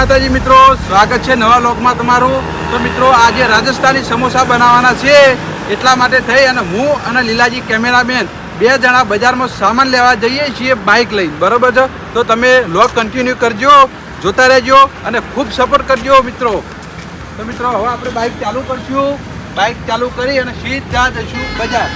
માતાજી મિત્રો, સ્વાગત છે નવા લોકમાં તમારું. તો મિત્રો, આજે રાજસ્થાની સમોસા બનાવવાના છે. એટલા માટે થઈ અને હું અને લીલાજી કેમેરામેન બે જણા બજારમાં સામાન લેવા જઈએ છીએ બાઇક લઈને. બરોબર છે? તો તમે લોક કન્ટિન્યુ કરજો, જોતા રહેજો અને ખૂબ સપોર્ટ કરજો મિત્રો. તો મિત્રો, હવે આપણે બાઇક ચાલુ કરશું. બાઇક ચાલુ કરી અને સીધા જઈશું બજાર.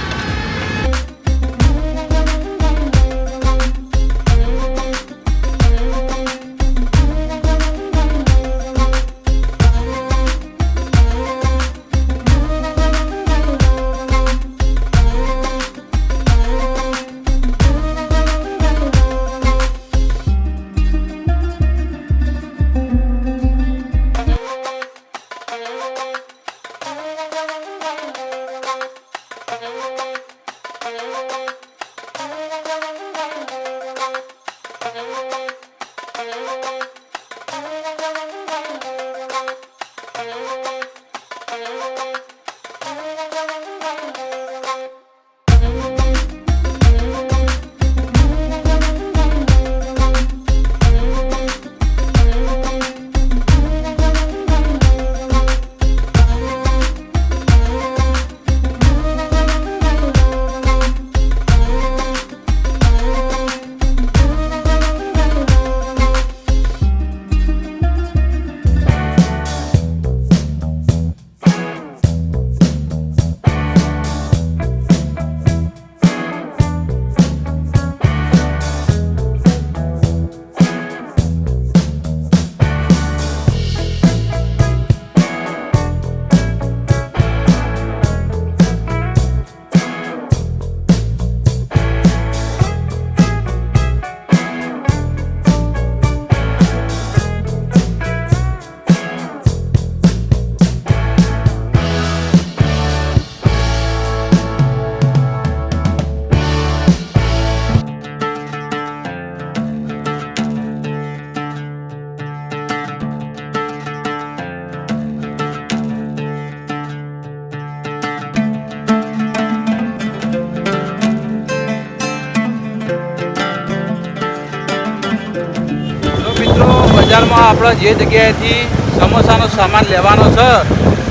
બજારમાં આપણે જે જગ્યાએથી સમોસાનો સામાન લેવાનો છે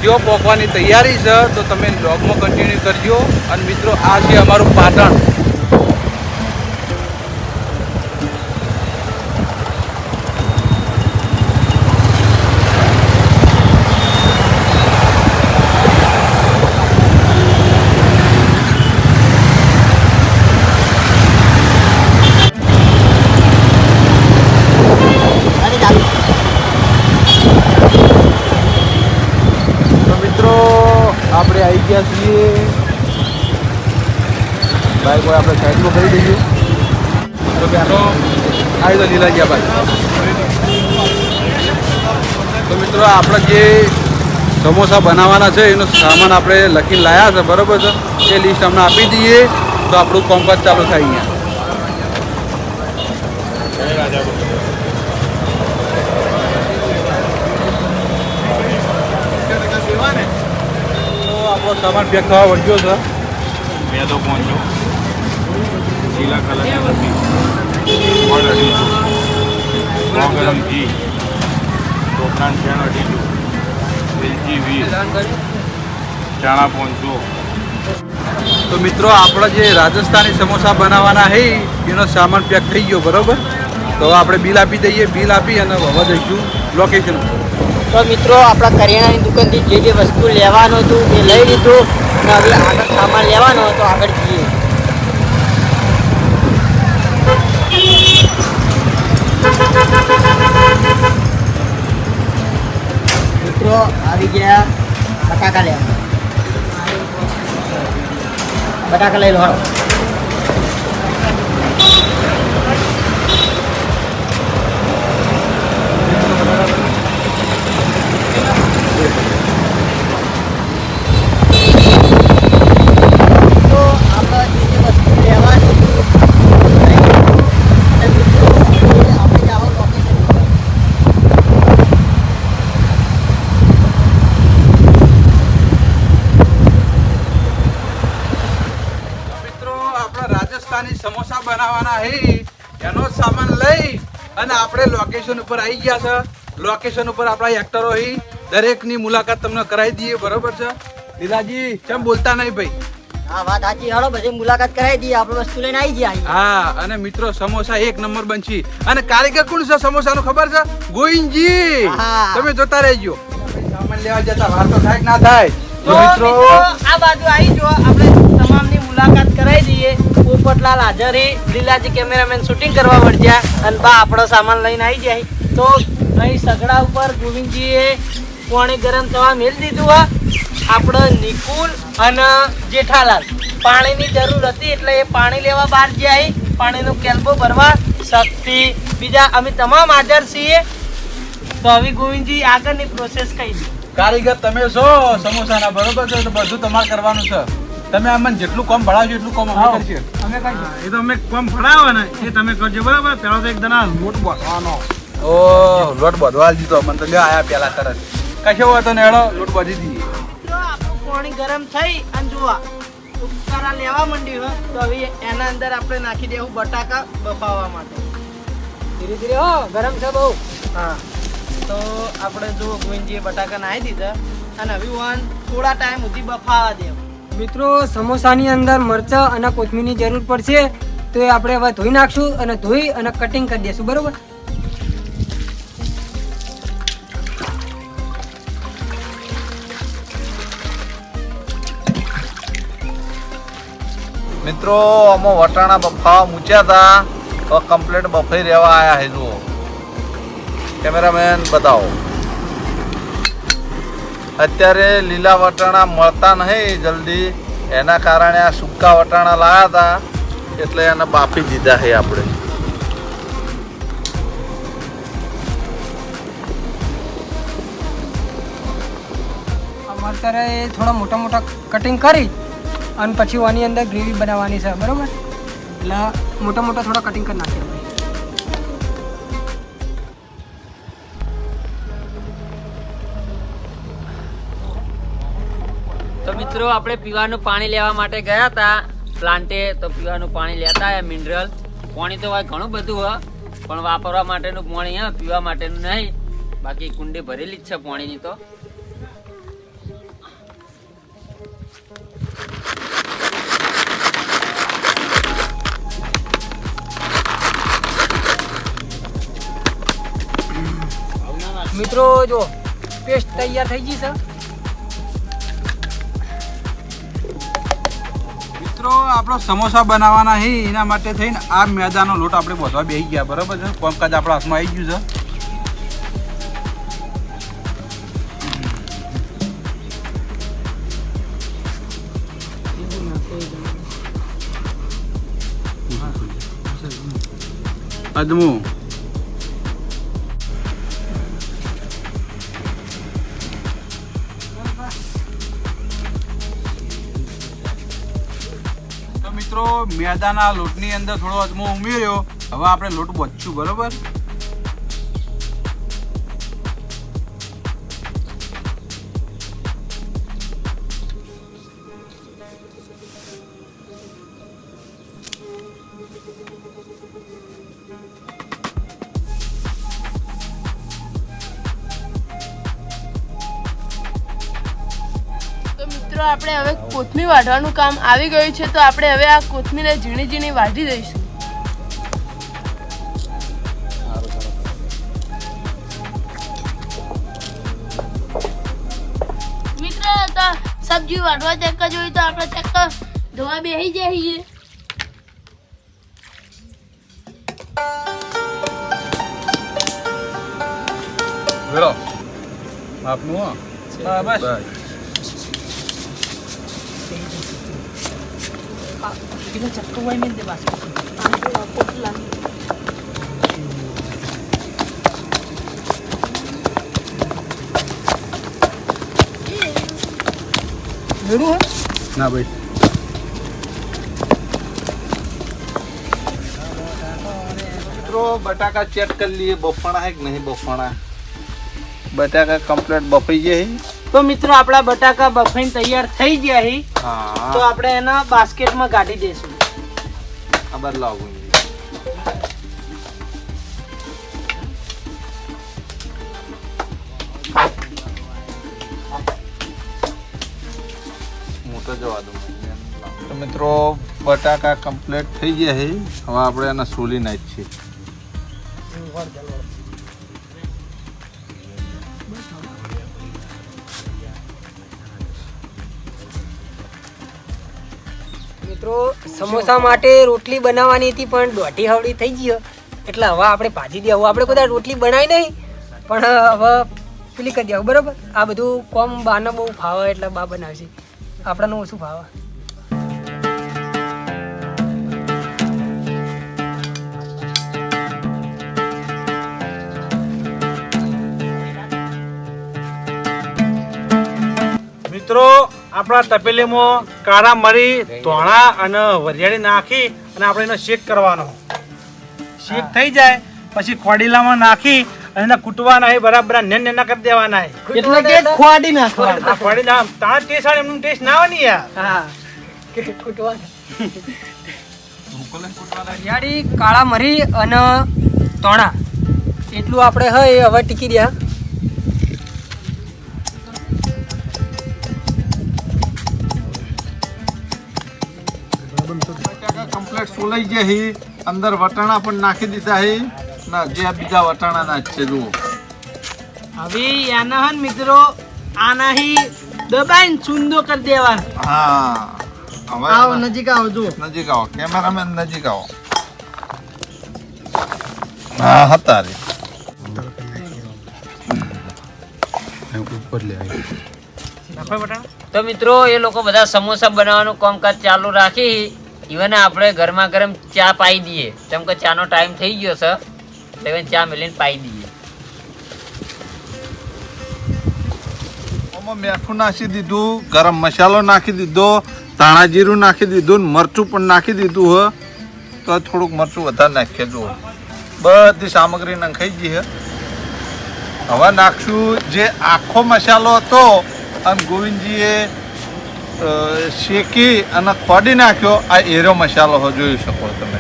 તેઓ પહોંચવાની તૈયારી છે, તો તમે બ્લોગમાં કન્ટિન્યુ કરજો. અને મિત્રો, આ છે અમારું પાટણ તો મિત્રો આપણે આવી ગયા છીએ હોય આપણે સાઈડમાં કરી દઈએ. તો પહેલો આવી તો લીલા ગયા ભાઈ. તો મિત્રો આપણે જે સમોસા બનાવવાના છે, એનો સામાન આપણે લખીને લાયા છે, બરાબર છે? એ લિસ્ટ અમને આપી દઈએ. તો આપણું કોમકાજ ચાલુ થાય અહીંયા. તો સામાન પેક થવા વળગ્યો છે. મેદો પહોંચ્યો લીલા કલરની બરફી ગોળ અઢીસો સો ગરમ ઘી. ટોપરાન ફેણ અઢીસો વેલચી વીસ. ચણા પોંચો તો મિત્રો આપણે જે રાજસ્થાની સમોસા બનાવવાના હે એનો સામાન પેક થઈ ગયો બરોબર? તો આપણે બિલ આપી દઈએ બિલ આપી અને હવે જઈશું લોકેશન તો મિત્રો આપણા કરિયાણાની દુકાનથી જે જે વસ્તુ લેવાનું હતું એ લઈ લીધું અને હવે આગળ સામાન લેવાનો હતો આગળ જઈએ. મિત્રો આવી ગયા બટાકા લેવા. બટાકા લઈ લો હાલો. તો આપણે જે જે વસ્તુ લેવાની હતી, લઈ લીધું. અને મિત્રો, હવે આપણે જવાનું location ઉપર. મિત્રો રાજસ્થાની સમોસા બનાવવાના હે એનો સામાન લઈ અને આપણે લોકેશન ઉપર આવી ગયા છે. લોકેશન ઉપર આપણા એક્ટરો હી દરેકની મુલાકાત તમને કરાવી દઈએ બરોબર છે? લીલાજી કેમ બોલતા નહીં ભાઈ? હા વાત સાચી હાલો બધી મુલાકાત કરાવી દઈએ આપણે વસ્તુ લઈને આવી ગયા હા અને મિત્રો સમોસા એક નંબર બનશી. અને કારીગર કોણ છે સમોસાનું ખબર છે? ગોવિંદજી! તમે જોતા રહેજો. સામાન લેવા જતા વાર તો થાય ના થાય? મિત્રો આ બાજુ આવી જો આપણે તમામની મુલાકાત કરાવી દઈએ. પોપટલાલ હાજરી, લીલાજી કેમેરામેન શૂટિંગ કરવા વળ્યા અને બા આપણો સામાન લઈને આવી જાય તો અહીં સગડા ઉપર ગોવિંદજીએ પાણી ગરમ થવા મેળ દીધું, હા. આપણો નિકુલ અને જેઠાલાલ. પાણીની જરૂર હતી એટલે એ પાણી લેવા બહાર જાય પાણીનો કેલ્બો ભરવા શક્તિ. બીજા અમે તમામ હાજર છીએ. તો હવે ગોવિંદજી આગળની પ્રોસેસ કહી દઈએ કારીગર, તમે છો? સમોસાના બરોબર છે? તો બધું તમારે કરવાનું છે. તમે અમને જેટલું કામ ભણાવજો એટલું કામ અમે કરશે અમે કહીશું એ તો અમે કામ ભણાવો ને એ તમે કરજો બરાબર? પેલો તો એક દના લોટ બોલવાનો ઓ લોટ બધવા દીધો મને તો લ્યો આયા પેલા તરત. કશો તો ને હેડો લોટ બધી દીધી તો આપણું પાણી ગરમ થઈ અને જોવા ઉપકારા લેવા મંડી હોય તો હવે એના અંદર આપણે નાખી દેવું બટાકા બફાવવા માટે. ધીરે ધીરે હો ગરમ છે બહુ. હા. તો આપણે જો ગોવિંદજીએ બટાકા નાખી દીધા. અને હવે વાન થોડા ટાઈમ સુધી બફાવા દેવું. મિત્રો, સમોસાની અંદર મરચાં અને કોથમીરની જરૂર પડશે, તો એ આપણે હવે ધોઈ નાખશું અને ધોઈ અને કટિંગ કરી દઈશું બરોબર? મિત્રો, અમો વટાણા બફાવા મૂચ્યા હતા તો કમ્પ્લેટ બફાઈ રહેવા આવ્યા હે જુઓ. કેમેરામેન બતાવો. અત્યારે લીલા વટાણા મળતા નહીં જલ્દી. એના કારણે આ સૂકા વટાણા લાવ્યા હતા. એટલે એને બાફી દીધા છે આપણે. અત્યારે એ થોડા મોટા મોટા કટિંગ કરી અને પછી આની અંદર ગ્રેવી બનાવવાની છે, બરાબર? એટલે મોટા મોટા થોડા કટિંગ કરી નાખીએ. મિત્રો, આપણે પીવાનું પાણી લેવા માટે ગયા હતા. પ્લાન્ટે તો પીવાનું પાણી લેતા આવ્યા મિનરલ પાણી તો હોય ઘણું બધું હોય પણ વાપરવા માટેનું પાણી, હા, પીવા માટેનું નહીં. બાકી કુંડી ભરેલી જ છે પાણીની તો. મિત્રો, જો, પેસ્ટ તૈયાર થઈ ગઈ છે. મિત્રો, આપણો સમોસા બનાવવાના છે એના માટે થઈને આ મેદાનો લોટ આપણે બધવા બેસી ગયા, બરાબર છે? પંકજ આપણા હાથમાં આવી ગયું છે. અદમું. મિત્રો મેદાના લોટની અંદર થોડો અજમો ઉમેર્યો હવે આપણે લોટ બચ્યું બરોબર? વાઢવાનું કામ આવી ગયું છે તો આપણે હવે આ કોથમીરને ઝીણી ઝીણી વાઢી દઈશું. મિત્ર તો સબ્જી વાઢવા ચેક જોઈએ તો આપણે ચેક ધોવા બેસી જઈએ. વેલો આપનું હો? હા બસ પેલો ચક્કો હોય મેં દે બાસ્કેટ જોડું હે ના ભાઈ મિત્રો બટાકા ચેક કરી લઈએ. બફાણા હે કે નહીં બફાણા? બટાકા કમ્પ્લીટ બફાઈ ગયા તો મિત્રો આપણા બટાકા બફાઈને તૈયાર થઈ ગયા હી. તો આપણે એના બાસ્કેટમાં કાઢી દઈશું ખબર લાવું મોટો જવા દઉં. તો મિત્રો બટાકા કમ્પ્લીટ થઈ ગયા છે હવે આપણે એને સોલી નાખીએ. છીએ મિત્રો, સમોસા માટે રોટલી બનાવવાની હતી, પણ દોઢી હવડી થઈ ગઈ એટલે હવે આપણે ભાજી દેવું આપણે કદાચ રોટલી બનાવી નહીં, પણ હવે પેલી કરી દેવું બરાબર? આ બધું કોમ બાને બહુ ફાવે એટલે બા બનાવશે આપણાનું ઓછું ફાવે આપણા તપેલીમાં કાળા મરી ધોણા અને વરિયાળી નાખી અને આપણે એનો શેક કરવાનો. શેક થઈ જાય પછી ખોડીલામાં નાખી અને એને કૂટવાના એ બરાબર નેન નેના કરી દેવાના એટલે કે ખોડી નાખવા ખોડી ખોડીલા તાર ટેસ્ટ આવે એમનું ટેસ્ટ ના આવે ને યાર. હા. કે હરિયાળી કાળા મરી અને તોણા એટલું આપણે હોય એ હવે ટીકી રહ્યા. બટાકા સોલાઈ ગયા છે અંદર વટાણા પણ નાખી દીધા છે ના જે બીજા વટાણા નાખશે જુઓ. હવે હન મિત્રો આનાહી દબાઈને ચૂંદો કરી દેવા હા. આવો નજીક આવો જુઓ. નજીક આવો કેમેરામેન નજીક આવો. હા હતા રે. તો મિત્રો એ લોકો બધા સમોસા બનાવવાનું કામકાજ ચાલુ રાખી ઇવન આપણે ગરમા ગરમ ચા પાઈ દઈએ. કેમ કે ચાનો ટાઈમ થઈ ગયો છે એટલે even ચા મેલીને પાઈ દઈએ. મીઠું નાખી દીધું, ગરમ મસાલો નાખી દીધો, ધાણા જીરું નાખી દીધું, ને મરચું પણ નાખી દીધું હ. તો થોડુંક મરચું વધારે નાખીએ, જુઓ. બધી સામગ્રી નખાઈ ગઈ છે હવે નાખશું જે આખો મસાલો હતો, અને ગોવિંદજીએ શેકી અને ખોડી નાખ્યો. આ એરો મસાલો જોઈ શકો તમે.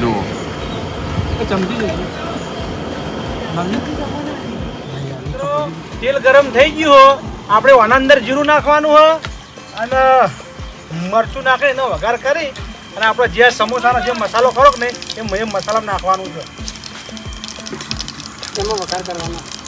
જુઓ. તેલ ગરમ થઈ ગયું હો. આપણે આના અંદર જીરું નાખવાનું હો. અને મરચું નાખી એનો વઘાર કરી. અને આપણે જે સમોસાનો જે મસાલો ખરો ને એ મસાલા નાખવાનું છે. એનો વઘાર કરવાનો.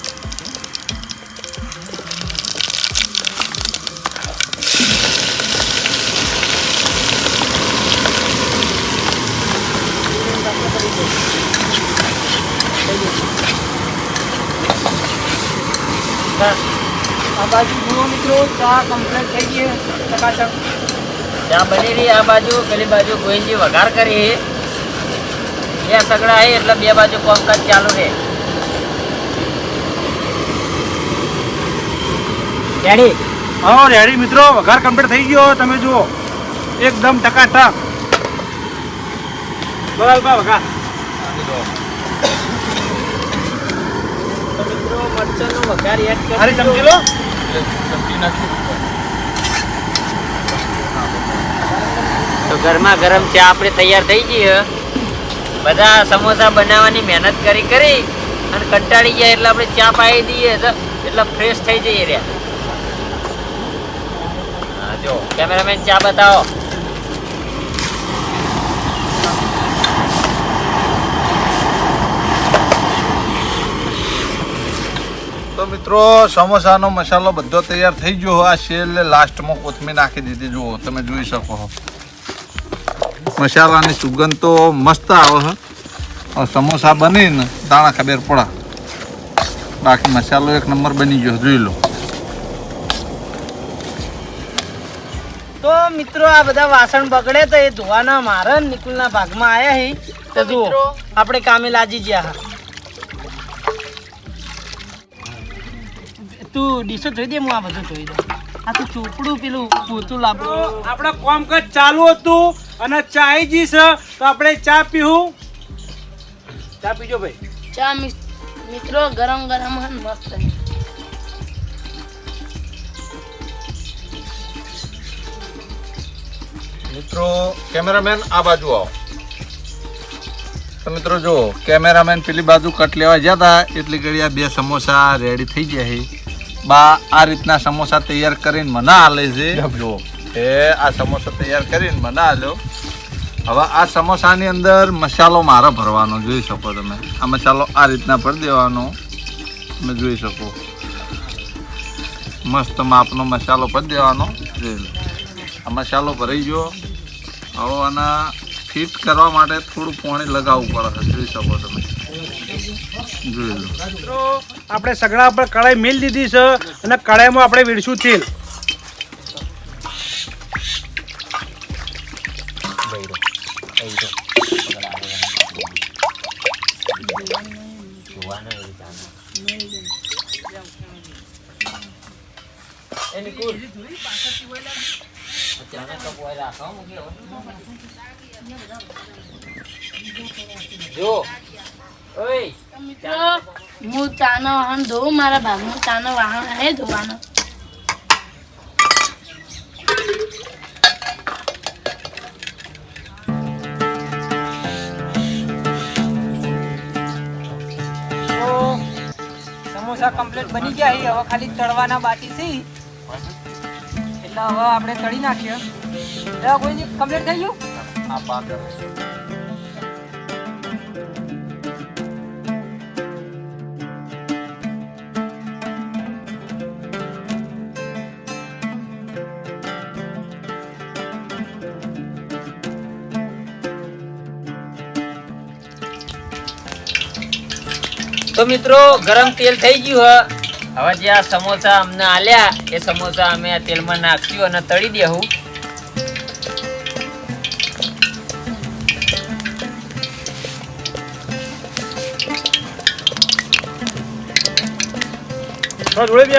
આ બાજુ જુઓ મિત્રો ચા કમ્પ્લીટ થઈ ગઈ છે ચકાચક. ચા બની રહી આ બાજુ પેલી બાજુ ગોવિંદજી વઘાર કરી. બે સગડા હે એટલે બે બાજુ કામકાજ ચાલુ રહે. રેડી હા રેડી મિત્રો વઘાર કમ્પ્લીટ થઈ ગયો તમે જુઓ. એકદમ ટકાટક. બરાબર વઘાર તો મિત્રો મરચાંનો વઘાર એડ કરી હારી દીધો. ચમચી લો તો ગરમા ગરમ ચા આપણે તૈયાર થઈ ગઈ છે. બધા સમોસા બનાવવાની મહેનત કરી કરી અને કંટાળી ગયા એટલે આપણે ચા પાઈ દઈએ તો એટલે ફ્રેશ થઈ જઈએ રહ્યા હા જો કેમેરામેન ચા બતાવો મિત્રો સમોસાનો મસાલો બધો તૈયાર થઈ ગયો આ છેલ્લે લાસ્ટમાં કોથમીર નાખી દીધી. જુઓ તમે જોઈ શકો છો મસાલાની સુગંધ તો મસ્ત આવે છે સમોસા બનીને દાણા ખબર પડા. બાકી મસાલો એક નંબર બની ગયો જોઈ લો. તો મિત્રો આ બધા વાસણ બગડે તો એ ધોવાના મારા નિકુલના ભાગમાં આવ્યા હી. તો જુઓ આપણે કામે લાજી ગયા તું ડીશો જોઈ દે હું આ બધું જોઈ દઉં. આ તો ચોપડું પેલું પોતું લાવવું તો આપણે કામકાજ ચાલુ હતું અને ચા જી છે તો આપણે ચા પીવું ચા પીજો ભાઈ. ચા મિત્રો ગરમ ગરમ મસ્ત. મિત્રો કેમેરામેન આ બાજુ આવો. તો મિત્રો જો કેમેરામેન પેલી બાજુ કટ લેવા ગયા હતા એટલી ઘડી આ બે સમોસા રેડી થઈ ગયા છે. બા આ રીતના સમોસા તૈયાર કરીને મને આલે છે જો એ આ સમોસા તૈયાર કરીને મને આલ્યો હવે આ સમોસાની અંદર મસાલો મારે ભરવાનો જોઈ શકો તમે. આ મસાલો આ રીતના ભરી દેવાનો. તમે જોઈ શકો. મસ્ત માપનો મસાલો ભરી દેવાનો. જોઈ લો. આ મસાલો ભરાઈ ગયો. હવે આના ફિટ કરવા માટે થોડું પાણી લગાવવું પડે જોઈ શકો તમે. જોઈ લો. આપણે સગડા પર કઢાઈ મેલ દીધી છે અને કઢાઈમાં આપણે વીડશું તેલ. જો. મિત્રો હું ચાનો વાહન ધોઉં મારા ભાગનું ચાનો વાહન હે ધોવાનો. સમોસા કમ્પ્લીટ બની ગયા હવે ખાલી તળવાના બાકી છે. એટલે હવે આપણે તળી નાખીએ. એટલે કોઈ કમ્પ્લીટ થઈ ગયું? તો મિત્રો ગરમ તેલ થઈ ગયું હ. હવે જે આ સમોસા અમને આલ્યા એ સમોસા અમે આ તેલમાં નાખશું અને તળી દેવું જોડે બે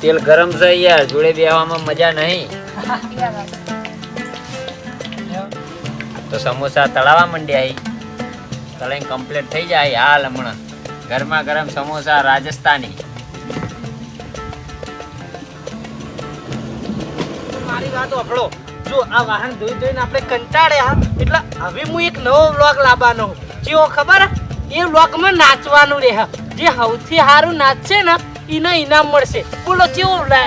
તેલ ગરમ છે યાર જોડે બેહવામાં મજા નહીં. તો સમોસા તળાવા માંડ્યા ઈ. તળાઈને કમ્પ્લીટ થઈ જાય હાલ હમણાં. ગરમા ગરમ સમોસા રાજસ્થાની. મારી વાત સાંભળો જો આ વાહન ધોઈ ધોઈને આપણે કંટાળ્યા એટલે હવે હું એક નવો વ્લોગ લાવવાનો જેવો ખબર? હે? એ વ્લોગમાં નાચવાનું રહે. જે સૌથી સારું નાચશે ને એને ઇનામ મળશે. બોલો કેવો રહે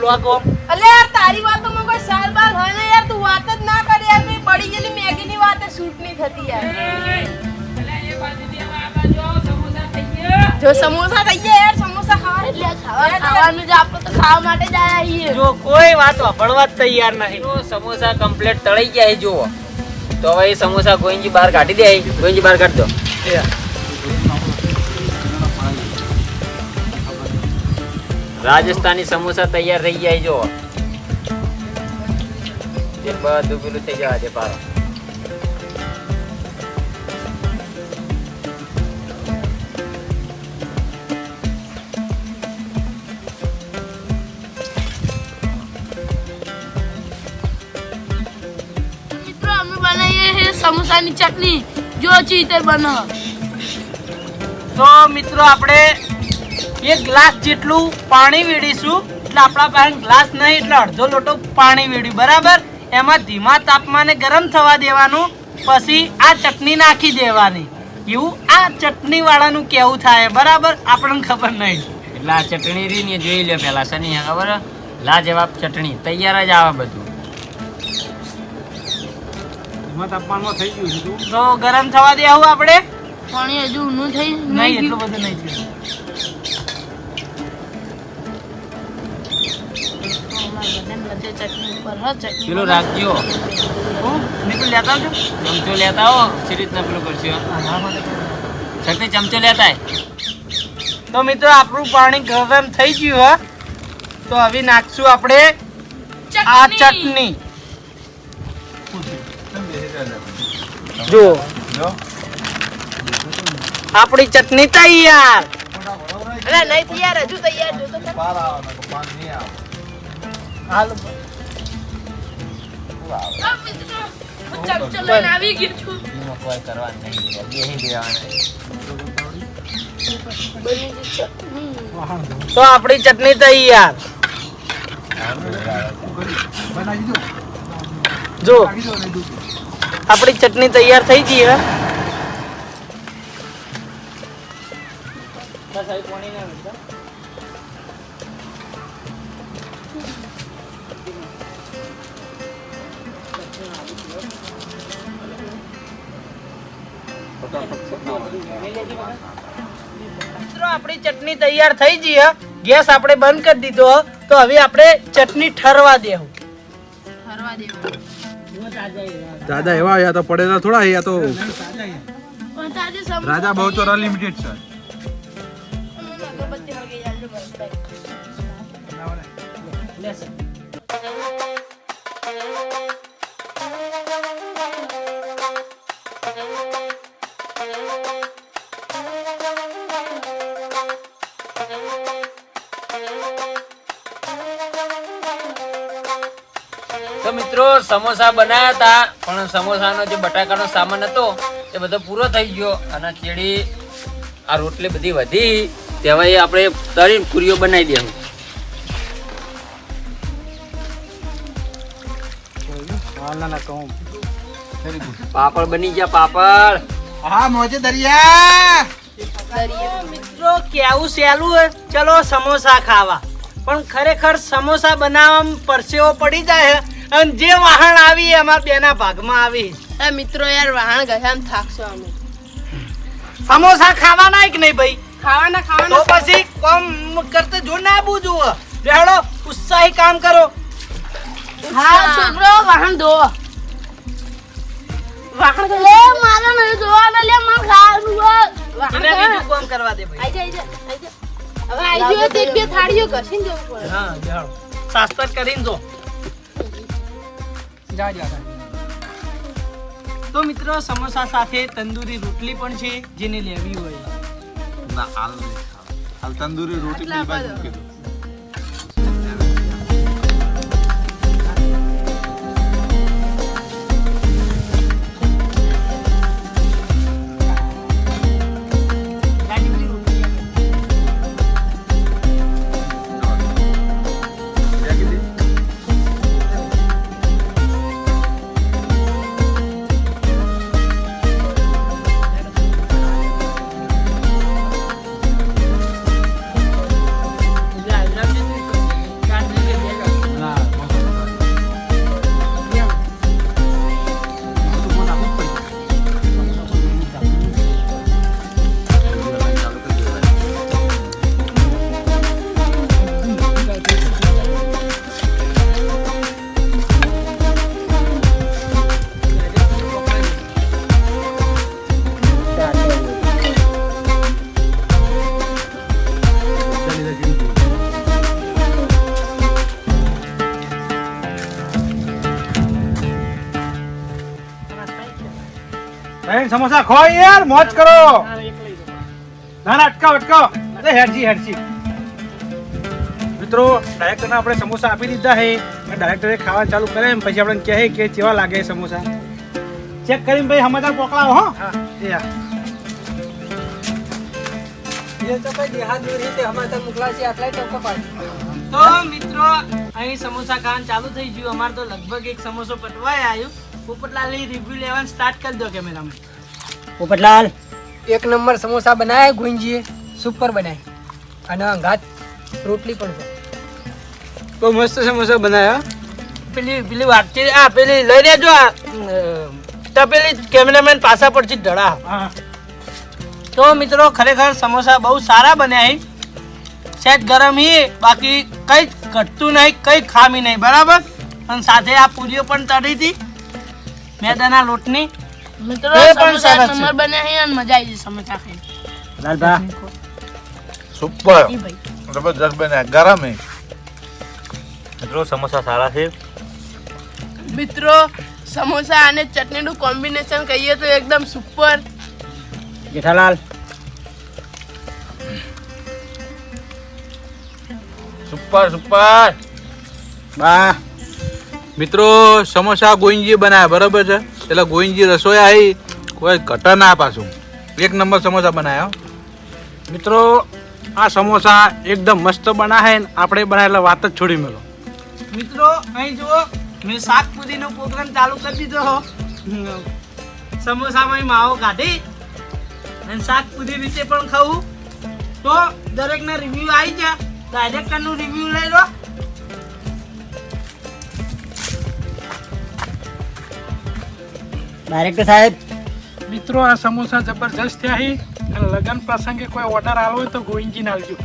વ્લોગ ઓમ. અલે યાર તારી વાતોમાં કોઈ સાર બાર હોય ને યાર તું વાત જ ના કરે યાર. મેં બળી ગયેલી મેગીની વાત શૂટ નહીં થતી યાર. જો સમોસા થઈ ગયા યાર સમોસા ખાવા. એટલે ખાવા ખાવાનું જ આપણે તો ખાવા માટે જ આયા છીએ. જો કોઈ વાત વાપરવા જ તૈયાર નહીં. જો સમોસા કમ્પ્લીટ તળી ગયા જો તો હવે એ સમોસા ગોવિંદજી બહાર કાઢી દે ગોવિંદજી બહાર કાઢ દો રાજસ્થાની સમોસા તૈયાર થઈ ગયા જો બધું પેલું થઈ ગયા છે પારો. સમોસાની ચટણી. જો ચીતે બનો. તો મિત્રો આપણે એક ગ્લાસ જેટલું પાણી વેડીશું. એટલે આપણા પાસે ગ્લાસ નહીં એટલે અડધો લોટો પાણી વેડ્યું. બરાબર? એમાં ધીમા તાપમાને ગરમ થવા દેવાનું. પછી આ ચટણી નાખી દેવાની. એવું આ ચટણી વાળાનું કેવું થાય? બરાબર? આપણને ખબર નહીં. એટલે આ ચટણી રીને જોઈ લે પેલા શનિ ખબર? લાજવાબ ચટણી. તૈયાર જ આવે બધું. ધીમા તાપમાનમાં થઈ ગયું છે તો? ગરમ થવા દે આવું આપણે? પાણી હજુ ઊનું થઈ નહીં એટલું બધું નહીં થયું. ચટણી ઉપર હ ચટણી પેલું રાખજો. નીકળી લેતા આવજો. ચમચો લેતા હો સી રીતના પેલું કરશો શક્તિ ચમચો લેતા તો મિત્રો આપણું પાણી ગરમ થઈ ગયું હા. તો હવે નાખશું આપણે આ ચટણી. જો. આપણી ચટણી તૈયાર. અરે નહીં તૈયાર હજુ તૈયાર જો તો. બહાર આવે તો પાન નહીં આવે. હાલ. તો આપણી ચટણી તૈયાર. જો. આપણી ચટણી તૈયાર થઈ ગઈ હવે આપણી ચટણી તૈયાર થઈ ગઈ ગેસ આપણે બંધ કરી દીધો તો હવે આપણે ચટણી ઠરવા દેવું. ફરવા દેવું દાદા એવા આવ્યા તો પડેલા થોડા અહીંયા તો રાજા બહુ તો અનલિમિટેડ છે. Thank અગરબત્તી તો મિત્રો સમોસા બનાવ્યા હતા પણ સમોસાનો જે બટાકાનો સામાન હતો એ બધો પૂરો થઈ ગયો અને ચેડી આ રોટલી બધી વધી. તેમાં એ આપણે તરીને પૂરીઓ બનાવી દેવું પાપડ બની ગયા પાપડ. હા મોજે દરિયા! મિત્રો કેવું સહેલું હે? ચલો સમોસા ખાવા. પણ ખરેખર સમોસા બનાવવામાં પરસેવો પડી જાય અને જે વાહણ આવી એ અમારા બેના ભાગમાં આવી. એ મિત્રો યાર વાહણ ગયા ને થાકશો અમે. સમોસા ખાવાના કે નહીં ભાઈ? ખાવાના તો ખાવાના પછી કોમ કરતે જો ના જુઓ. બેહડો ઉત્સાહી કામ કરો. હા છોકરો વાહણ દો વાહણ લે મારા નહીં જોવાના લે મને ખાવાનું વાહણ બીજું કામ કરવા દે ભાઈ. આઈ જા આઈ જા હવે આઈ ગયો તે બે થાળીઓ ઘસીને જવું પડે. હા જાઓ સાસ્તર કરીને જો. જા જા તો મિત્રો સમોસા સાથે તંદૂરી રોટલી પણ છે જેને લેવી હોય ના હાલ. હાલ તંદૂરી રોટલી બાજુ. મૂકી સમોસા ખો યાર મોજ કરો. ના ના અટકાવ અટકાવ. અરે હેરજી હેરજી મિત્રો ડાયરેક્ટરને આપણે સમોસા આપી દીધા છે. ડાયરેક્ટરે ખાવાનું ચાલુ કરે એમ પછી આપણે કહે કે કેવા લાગે સમોસા. ચેક કરીને ભાઈ હમણાં મોકલાવો હો. એ હા. એ તો કઈ દોરી તે પાડી મિત્રો અહીં સમોસા ખાવાનું ચાલુ થઈ ગયું. અમારે તો લગભગ એક સમોસો પટવાય આવ્યું. પોપટલાલની રિવ્યુ લેવાનું સ્ટાર્ટ કરી દો કેમેરામેન પોપટલાલ એક નંબર સમોસા બનાવ્યા ગુંજીએ સુપર બનાવી અને અંગાત રોટલી પણ છે. બહુ મસ્ત સમોસા બનાયા પેલી પેલી વાતચીત આ પેલી લઈ લેજો આ તો પેલી કેમેરામેન પાછા પડથી ધડા. હા. તો મિત્રો ખરેખર સમોસા બહુ સારા બન્યા. છે સેજ ગરમ હી બાકી કઈ ઘટતું નહીં કઈ ખામી નહીં બરાબર? અને સાથે આ પૂરીઓ પણ તળી હતી. મેદાના લોટની. મિત્રો સમોસા. નંબર બન્યા છે અને મજા આવી જશે સમોસા ખાઈને સુપર. ઈ ભાઈ. ગરમ હે. મિત્રો સમોસા સારા છે. મિત્રો સમોસા અને ચટણીનું કોમ્બિનેશન કહીએ તો એકદમ સુપર. જેઠાલાલ. Super super. વાહ મિત્રો સમોસા ગોઈંજી બનાવ્યા બરાબર છે? એટલે ગોઈંજી રસોઈ આવી કોઈ ઘટા ના પાછું. એક નંબર સમોસા બનાવ્યા મિત્રો આ સમોસા એકદમ મસ્ત બનાવે ને આપણે બનાવેલા વાત જ છોડી મેલો. મિત્રો અહીં જુઓ મેં શાક પૂરીનો પ્રોગ્રામ ચાલુ કરી દીધો હો. સમોસામાં માવો કાઢી અને શાક પૂરી રીતે પણ ખાવું. તો તો દરેકના રિવ્યુ આવી ગયા. ડાયરેક્ટરનું રિવ્યુ લઈ લો. ડાયરેક્ટર સાહેબ મિત્રો આ સમોસા જબરજસ્ત થયા છે અને લગ્ન પ્રસંગે કોઈ ઓર્ડર આવ્યો હોય તો ગોવિંદજીને આવજો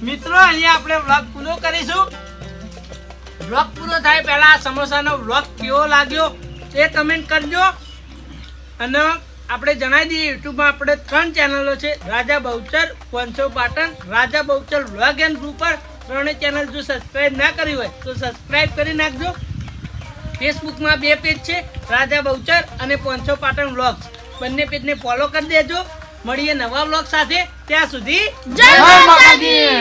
મિત્રો અહીંયા આપણે વ્લોગ પૂરો કરીશું. વ્લોગ પૂરો થાય પહેલા આ સમોસાનો વ્લોગ કેવો લાગ્યો એ કમેન્ટ કરજો. અને આપણે જણાવી દઈએ યુટ્યુબમાં આપણે ત્રણ ચેનલો છે. રાજા બહુચર વંશો પાટણ રાજા બહુચર વ્લોગ એન્ડ ગ્રુપર ત્રણેય ચેનલ જો સબસ્ક્રાઈબ ના કરી હોય તો સબસ્ક્રાઈબ કરી નાખજો. ફેસબુકમાં બે પેજ છે રાજા બહુચર અને પંચો પાટણ વ્લોગ્સ. બંને પેજને ફોલો કરી દેજો. મળીએ નવા વ્લોગ સાથે. ત્યાં સુધી જય માતાજી!